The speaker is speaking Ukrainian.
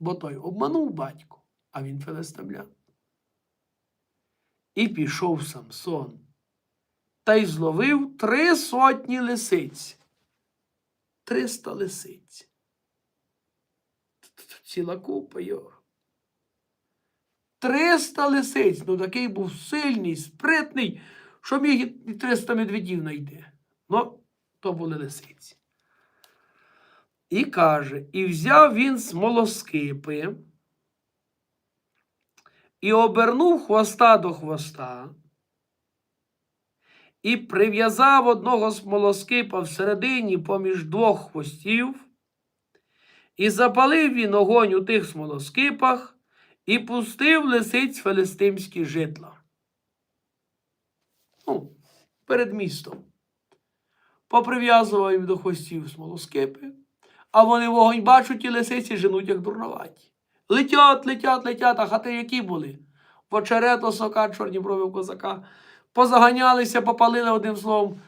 бо той обманув батько, а він филистимлян. І пішов Самсон та й зловив три сотні лисиць. Триста лисиць. Ціла купа його. Триста лисиць. Ну такий був сильний, спритний, що міг і 300 медведів знайти. Ну, то були лисиці. І каже: і взяв він смолоскипи, і обернув хвоста до хвоста, і прив'язав одного смолоскипа всередині поміж двох хвостів, і запалив він огонь у тих смолоскипах, і пустив лисиць филистимські житла. Ну, перед містом. Поприв'язував їм до хвостів смолоскипи, а вони вогонь бачать і лисиці женуть, як дурноваті. Летять, летять, летять, а хати які були? В сока, чорні брови козака. Позаганялися, попалили одним словом.